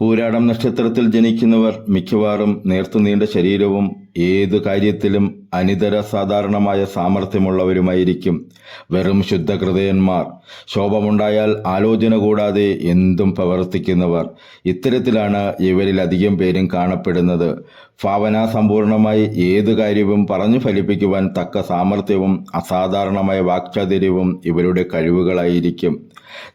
പൂരാടം നക്ഷത്രത്തിൽ ജനിക്കുന്നവർ മിക്കവാറും നേർത്തുനീണ്ട ശരീരവും ഏതു കാര്യത്തിലും അനിതര സാധാരണമായ സാമർഥ്യമുള്ളവരുമായിരിക്കും. വെറും ശുദ്ധഹൃദയന്മാർ. ശോഭമുണ്ടായാൽ ആലോചന കൂടാതെ എന്തും പ്രവർത്തിക്കുന്നവർ. ഇത്തരത്തിലാണ് ഇവരിൽ അധികം പേരും കാണപ്പെടുന്നത്. ഭാവനാസമ്പൂർണമായി ഏതു കാര്യവും പറഞ്ഞു ഫലിപ്പിക്കുവാൻ തക്ക സാമർഥ്യവും അസാധാരണമായ വാക്ചാതിര്യവും ഇവരുടെ കഴിവുകളായിരിക്കും.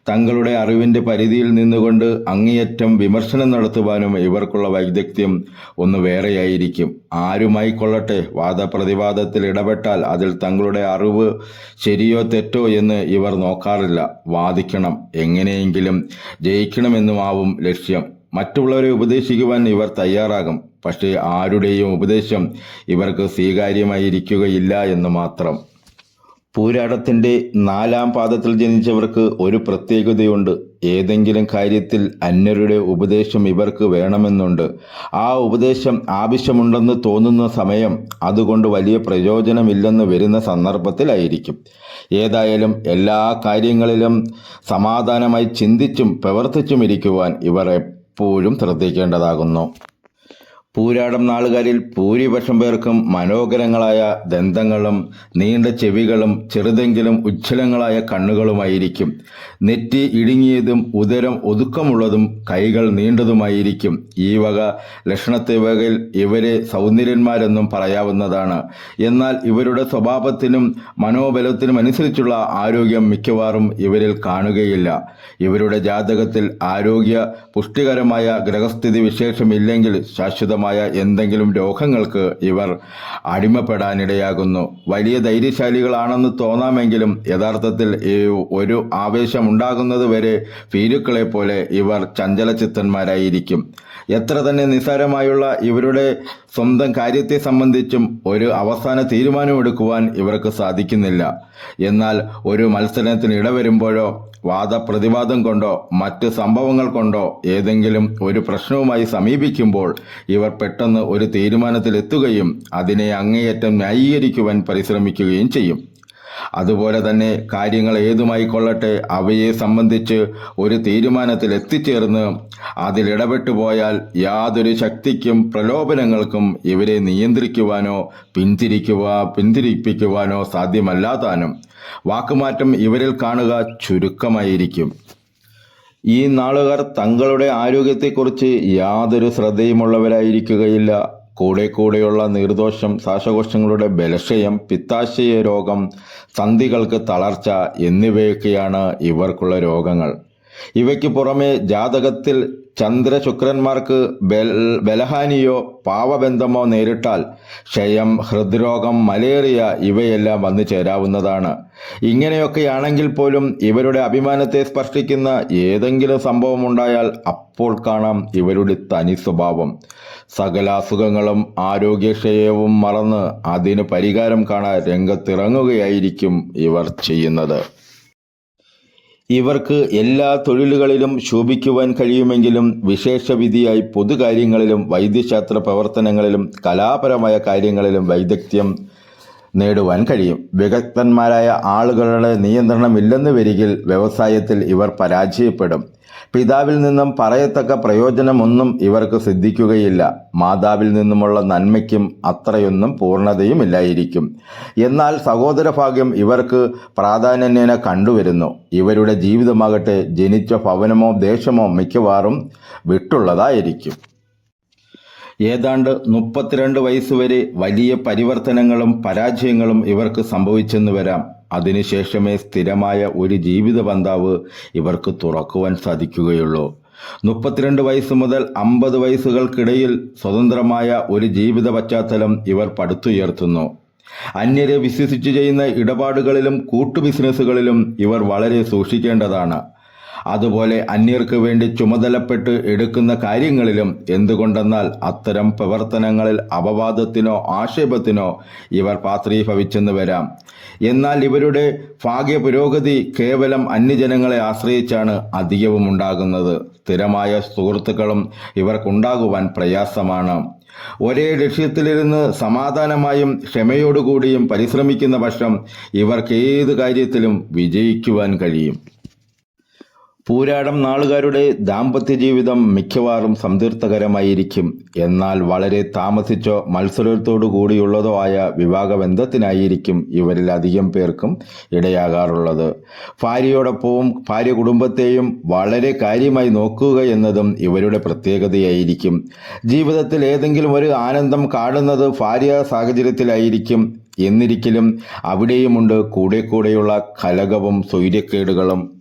തങ്ങളുടെ അറിവിന്റെ പരിധിയിൽ നിന്നുകൊണ്ട് അങ്ങേയറ്റം വിമർശനം നടത്തുവാനും ഇവർക്കുള്ള വൈദഗ്ധ്യം ഒന്ന് വേറെയായിരിക്കും. ആരുമായി കൊള്ളട്ടെ വാദപ്രതിവാദത്തിൽ ഇടപെട്ടാൽ അതിൽ തങ്ങളുടെ അറിവ് ശരിയോ തെറ്റോ എന്ന് ഇവർ നോക്കാറില്ല. വാദിക്കണം. എങ്ങനെയെങ്കിലും ജയിക്കണമെന്നുമാവും ലക്ഷ്യം. മറ്റുള്ളവരെ ഉപദേശിക്കുവാൻ ഇവർ തയ്യാറാകും. പക്ഷേ ആരുടെയും ഉപദേശം ഇവർക്ക് സ്വീകാര്യമായിരിക്കുകയില്ല എന്ന് മാത്രം. പൂരാടത്തിന്റെ നാലാം പാദത്തിൽ ജനിച്ചവർക്ക് ഒരു പ്രത്യേകതയുണ്ട്. ഏതെങ്കിലും കാര്യത്തിൽ അന്യരുടെ ഉപദേശം ഇവർക്ക് വേണമെന്നുണ്ട്. ആ ഉപദേശം ആവശ്യമുണ്ടെന്ന് തോന്നുന്ന സമയം അതുകൊണ്ട് വലിയ പ്രയോജനമില്ലെന്ന് വരുന്ന സന്ദർഭത്തിലായിരിക്കും. ഏതായാലും എല്ലാ കാര്യങ്ങളിലും സമാധാനമായി ചിന്തിച്ചും പ്രവർത്തിച്ചും ഇരിക്കുവാൻ ഇവർ എപ്പോഴും ശ്രദ്ധിക്കേണ്ടതാകുന്നു. പൂരാടം നാളുകാരിൽ ഭൂരിപക്ഷം പേർക്കും മനോഹരങ്ങളായ ദന്തങ്ങളും നീണ്ട ചെവികളും ചെറുതെങ്കിലും ഉജ്ജ്വലങ്ങളായ കണ്ണുകളുമായിരിക്കും. നെറ്റി ഇടുങ്ങിയതും ഉദരം ഒതുക്കമുള്ളതും കൈകൾ നീണ്ടതുമായിരിക്കും. ഈ വക ലക്ഷണത്തെ വകയിൽ ഇവരെ സൗന്ദര്യന്മാരെന്നും പറയാവുന്നതാണ്. എന്നാൽ ഇവരുടെ സ്വഭാവത്തിനും മനോബലത്തിനും അനുസരിച്ചുള്ള ആരോഗ്യം മിക്കവാറും ഇവരിൽ കാണുകയില്ല. ഇവരുടെ ജാതകത്തിൽ ആരോഗ്യ പുഷ്ടികരമായ ഗ്രഹസ്ഥിതി വിശേഷമില്ലെങ്കിൽ ശാശ്വതമായ എന്തെങ്കിലും രോഗങ്ങൾക്ക് ഇവർ അടിമപ്പെടാനിടയാകുന്നു. വലിയ ധൈര്യശാലികളാണെന്ന് തോന്നാമെങ്കിലും യഥാർത്ഥത്തിൽ ഈ ഒരു ആവേശമുണ്ടാകുന്നത് വരെ ഭീരുക്കളെ പോലെ ഇവർ ചഞ്ചലചിത്തന്മാരായിരിക്കും. എത്ര തന്നെ നിസ്സാരമായുള്ള ഇവരുടെ സ്വന്തം കാര്യത്തെ സംബന്ധിച്ചും ഒരു അവസാന തീരുമാനമെടുക്കുവാൻ ഇവർക്ക് സാധിക്കുന്നില്ല. എന്നാൽ ഒരു മത്സരത്തിന് ഇടവരുമ്പോഴോ വാദപ്രതിവാദം കൊണ്ടോ മറ്റ് സംഭവങ്ങൾ കൊണ്ടോ ഏതെങ്കിലും ഒരു പ്രശ്നവുമായി സമീപിക്കുമ്പോൾ ഇവർ പെട്ടെന്ന് ഒരു തീരുമാനത്തിലെത്തുകയും അതിനെ അങ്ങേയറ്റം ന്യായീകരിക്കുവാൻ പരിശ്രമിക്കുകയും ചെയ്യും. അതുപോലെ തന്നെ കാര്യങ്ങൾ ഏതുമായി കൊള്ളട്ടെ അവയെ സംബന്ധിച്ച് ഒരു തീരുമാനത്തിൽ എത്തിച്ചേർന്ന് അതിലിടപെട്ടു പോയാൽ യാതൊരു ശക്തിക്കും പ്രലോഭനങ്ങൾക്കും ഇവരെ നിയന്ത്രിക്കുവാനോ പിന്തിരിക്കുവാ പിന്തിരിപ്പിക്കുവാനോ സാധ്യമല്ലാതാനും. വാക്കുമാറ്റം ഇവരിൽ കാണുക ചുരുക്കമായിരിക്കും. ഈ നാളുകാർ തങ്ങളുടെ ആരോഗ്യത്തെക്കുറിച്ച് യാതൊരു ശ്രദ്ധയുമുള്ളവരായിരിക്കുകയില്ല. കൂടെ കൂടെയുള്ള നീർദോഷം ശ്വാസകോശങ്ങളുടെ ബലക്ഷയം പിത്താശയ രോഗം സന്ധികൾക്ക് തളർച്ച എന്നിവയൊക്കെയാണ് ഇവർക്കുള്ള രോഗങ്ങൾ. ഇവയ്ക്ക് പുറമെ ജാതകത്തിൽ ചന്ദ്രശുക്രന്മാർക്ക് ശുക്രന്മാർക്ക് ബലഹാനിയോ പാവബന്ധമോ നേരിട്ടാൽ ക്ഷയം ഹൃദ്രോഗം മലേറിയ ഇവയെല്ലാം വന്നു ചേരാവുന്നതാണ്. ഇങ്ങനെയൊക്കെയാണെങ്കിൽ പോലും ഇവരുടെ അഭിമാനത്തെ സ്പർശിക്കുന്ന ഏതെങ്കിലും സംഭവം ഉണ്ടായാൽ അപ്പോൾ കാണാം ഇവരുടെ തനി സ്വഭാവം. സകല അസുഖങ്ങളും ആരോഗ്യക്ഷയവും മറന്ന് അതിന് പരിഹാരം കാണാൻ രംഗത്തിറങ്ങുകയായിരിക്കും ഇവർ ചെയ്യുന്നത്. ഇവർക്ക് എല്ലാ തൊഴിലുകളിലും ശോഭിക്കുവാൻ കഴിയുമെങ്കിലും വിശേഷവിധിയായി പൊതുകാര്യങ്ങളിലും വൈദ്യശാസ്ത്ര പ്രവർത്തനങ്ങളിലും കലാപരമായ കാര്യങ്ങളിലും വൈദഗ്ധ്യം നേടുവാൻ കഴിയും. വിദഗ്ധന്മാരായ ആളുകളുടെ നിയന്ത്രണമില്ലെന്ന് വരികിൽ വ്യവസായത്തിൽ ഇവർ പരാജയപ്പെടും. പിതാവിൽ നിന്നും പറയത്തക്ക പ്രയോജനമൊന്നും ഇവർക്ക് സിദ്ധിക്കുകയില്ല. മാതാവിൽ നിന്നുമുള്ള നന്മയ്ക്കും അത്രയൊന്നും പൂർണതയുമില്ലായിരിക്കും. എന്നാൽ സഹോദരഭാഗ്യം ഇവർക്ക് പ്രാധാന്യേന കണ്ടുവരുന്നു. ഇവരുടെ ജീവിതമാകട്ടെ ജനിച്ച ഭവനമോ ദേശമോ മിക്കവാറും വിട്ടുള്ളതായിരിക്കും. ഏതാണ്ട് മുപ്പത്തിരണ്ട് വയസ്സുവരെ വലിയ പരിവർത്തനങ്ങളും പരാജയങ്ങളും ഇവർക്ക് സംഭവിച്ചെന്ന് വരാം. അതിനുശേഷമേ സ്ഥിരമായ ഒരു ജീവിത പന്താവ് ഇവർക്ക് തുറക്കുവാൻ സാധിക്കുകയുള്ളൂ. മുപ്പത്തിരണ്ട് വയസ്സ് മുതൽ അമ്പത് വയസ്സുകൾക്കിടയിൽ സ്വതന്ത്രമായ ഒരു ജീവിത പശ്ചാത്തലം ഇവർ പടുത്തുയർത്തുന്നു. അന്യരെ വിശ്വസിച്ച് ചെയ്യുന്ന ഇടപാടുകളിലും കൂട്ടു ബിസിനസ്സുകളിലും ഇവർ വളരെ സൂക്ഷിക്കേണ്ടതാണ്. അതുപോലെ അന്യർക്ക് വേണ്ടി ചുമതലപ്പെട്ട് എടുക്കുന്ന കാര്യങ്ങളിലും എന്തുകൊണ്ടെന്നാൽ അത്തരം പ്രവർത്തനങ്ങളിൽ അപവാദത്തിനോ ആക്ഷേപത്തിനോ ഇവർ പാത്രീഭവിച്ചെന്ന് വരാം. എന്നാൽ ഇവരുടെ ഭാഗ്യ പുരോഗതി കേവലം അന്യജനങ്ങളെ ആശ്രയിച്ചാണ് അധികവും ഉണ്ടാകുന്നത് സ്ഥിരമായ സുഹൃത്തുക്കളും ഇവർക്കുണ്ടാകുവാൻ പ്രയാസമാണ്. ഒരേ ലക്ഷ്യത്തിലിരുന്ന് സമാധാനമായും ക്ഷമയോടുകൂടിയും പരിശ്രമിക്കുന്ന പക്ഷം ഇവർക്ക് ഏത് കാര്യത്തിലും വിജയിക്കുവാൻ കഴിയും. പൂരാടം നാളുകാരുടെ ദാമ്പത്യ ജീവിതം മിക്കവാറും സംതൃപ്തകരമായിരിക്കും. എന്നാൽ വളരെ താമസിച്ചോ മത്സരത്തോടു കൂടിയുള്ളതോ ആയ വിവാഹബന്ധത്തിനായിരിക്കും ഇവരിൽ അധികം പേർക്കും ഇടയാകാറുള്ളത്. ഭാര്യയോടൊപ്പവും ഭാര്യ കുടുംബത്തെയും വളരെ കാര്യമായി നോക്കുക എന്നതും ഇവരുടെ പ്രത്യേകതയായിരിക്കും. ജീവിതത്തിൽ ഏതെങ്കിലും ഒരു ആനന്ദം കാണുന്നത് ഭാര്യ സാഹചര്യത്തിലായിരിക്കും. എന്നിരിക്കലും അവിടെയുമുണ്ട് കൂടെ കൂടെയുള്ള കലകവും സ്വൈര്യക്കേടുകളും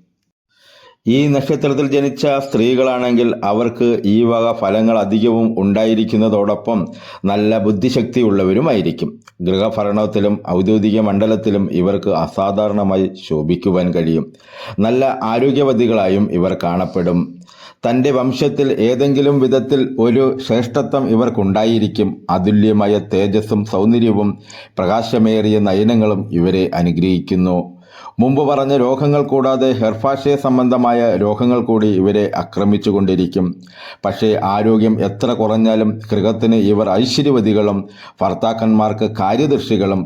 ഈ നക്ഷത്രത്തിൽ ജനിച്ച സ്ത്രീകളാണെങ്കിൽ അവർക്ക് ഈ വക ഫലങ്ങൾ അധികവും ഉണ്ടായിരിക്കുന്നതോടൊപ്പം നല്ല ബുദ്ധിശക്തി ഉള്ളവരുമായിരിക്കും ഗൃഹഭരണത്തിലും ഔദ്യോഗിക മണ്ഡലത്തിലും ഇവർക്ക് അസാധാരണമായി ശോഭിക്കുവാൻ കഴിയും. നല്ല ആരോഗ്യവതികളായും ഇവർ കാണപ്പെടും. തന്റെ വംശത്തിൽ ഏതെങ്കിലും വിധത്തിൽ ഒരു ശ്രേഷ്ഠത്വം ഇവർക്കുണ്ടായിരിക്കും. അതുല്യമായ തേജസ്സും സൗന്ദര്യവും പ്രകാശമേറിയ നയനങ്ങളും ഇവരെ അനുഗ്രഹിക്കുന്നു. മുമ്പ് പറഞ്ഞ രോഗങ്ങൾ കൂടാതെ ഹെർഫാശയ സംബന്ധമായ രോഗങ്ങൾ കൂടി ഇവരെ ആക്രമിച്ചുകൊണ്ടിരിക്കും. പക്ഷേ ആരോഗ്യം എത്ര കുറഞ്ഞാലും ഗൃഹത്തിന് ഇവർ ഐശ്വര്യവതികളും ഭർത്താക്കന്മാർക്ക് കാര്യദർശികളും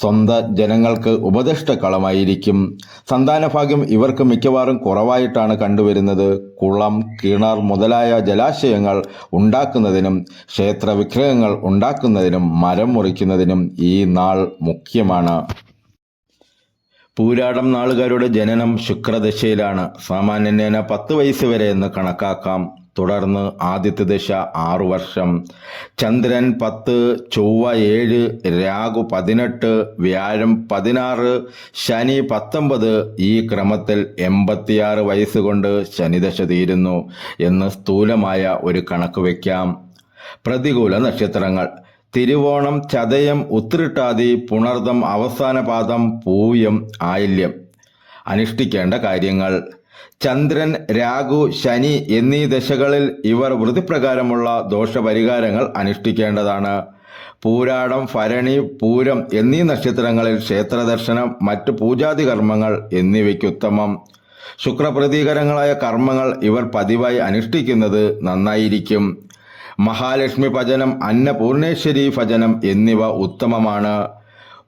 സ്വന്തം ജനങ്ങൾക്ക് ഉപദേഷ്ടാക്കളുമായിരിക്കും. സന്താനഭാഗ്യം ഇവർക്ക് മിക്കവാറും കുറവായിട്ടാണ് കണ്ടുവരുന്നത്. കുളം കിണർ മുതലായ ജലാശയങ്ങൾ ഉണ്ടാക്കുന്നതിനും ക്ഷേത്ര വിഗ്രഹങ്ങൾ ഉണ്ടാക്കുന്നതിനും മരം മുറിക്കുന്നതിനും ഈ നാൾ മുഖ്യമാണ്. പൂരാടം നാളുകാരുടെ ജനനം ശുക്രദശയിലാണ്. സാമാന്യനേന പത്ത് വയസ്സ് വരെ എന്ന് കണക്കാക്കാം. തുടർന്ന് ആദ്യത്തെ ദശ ആറു വർഷം. ചന്ദ്രൻ പത്ത് ചൊവ്വ ഏഴ് രാഹു പതിനെട്ട് വ്യാഴം പതിനാറ് ശനി പത്തൊമ്പത് ഈ ക്രമത്തിൽ എൺപത്തിയാറ് വയസ്സുകൊണ്ട് ശനിദശ തീരുന്നു എന്ന് സ്ഥൂലമായ ഒരു കണക്ക് വയ്ക്കാം. പ്രതികൂല നക്ഷത്രങ്ങൾ. തിരുവോണം ചതയം ഉത്രിട്ടാതി പുണർതം അവസാന പാദം പൂയം ആയില്യം. അനുഷ്ഠിക്കേണ്ട കാര്യങ്ങൾ. ചന്ദ്രൻ രാഹു ശനി എന്നീ ദശകളിൽ ഇവർ വൃത്തിപ്രകാരമുള്ള ദോഷപരിഹാരങ്ങൾ അനുഷ്ഠിക്കേണ്ടതാണ്. പൂരാടം ഭരണി പൂരം എന്നീ നക്ഷത്രങ്ങളിൽ ക്ഷേത്രദർശനം മറ്റു പൂജാതി കർമ്മങ്ങൾ എന്നിവയ്ക്കുത്തമം ശുക്രപ്രതീകരങ്ങളായ കർമ്മങ്ങൾ ഇവർ പതിവായി അനുഷ്ഠിക്കുന്നത് നന്നായിരിക്കും. മഹാലക്ഷ്മി ഭജനം അന്നപൂർണേശ്വരി ഭജനം എന്നിവ ഉത്തമമാണ്.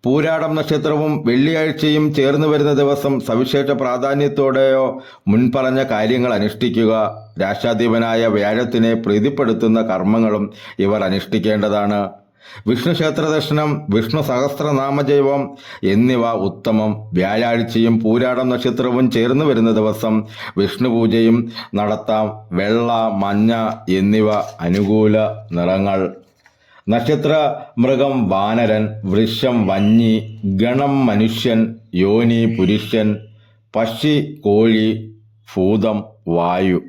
പൂരാടം നക്ഷത്രവും വെള്ളിയാഴ്ചയും ചേർന്നു വരുന്ന ദിവസം സവിശേഷ പ്രാധാന്യത്തോടെയോ മുൻപറഞ്ഞ കാര്യങ്ങൾ അനുഷ്ഠിക്കുക. രാഷ്ട്രാധിപനായ വ്യാഴത്തിനെ പ്രീതിപ്പെടുത്തുന്ന കർമ്മങ്ങളും ഇവർ അനുഷ്ഠിക്കേണ്ടതാണ്. വിഷ്ണു ക്ഷേത്ര ദർശനം വിഷ്ണു സഹസ്രനാമജൈവം എന്നിവ ഉത്തമം. വ്യാഴാഴ്ചയും പൂരാടം നക്ഷത്രവും ചേർന്ന് വരുന്ന ദിവസം വിഷ്ണു പൂജയും നടത്താം. വെള്ള മഞ്ഞ എന്നിവ അനുകൂല നിറങ്ങൾ. നക്ഷത്ര മൃഗം വാനരൻ വൃക്ഷം വഞ്ഞി ഗണം മനുഷ്യൻ യോനി പുരുഷൻ പക്ഷി കോഴി ഭൂതം വായു.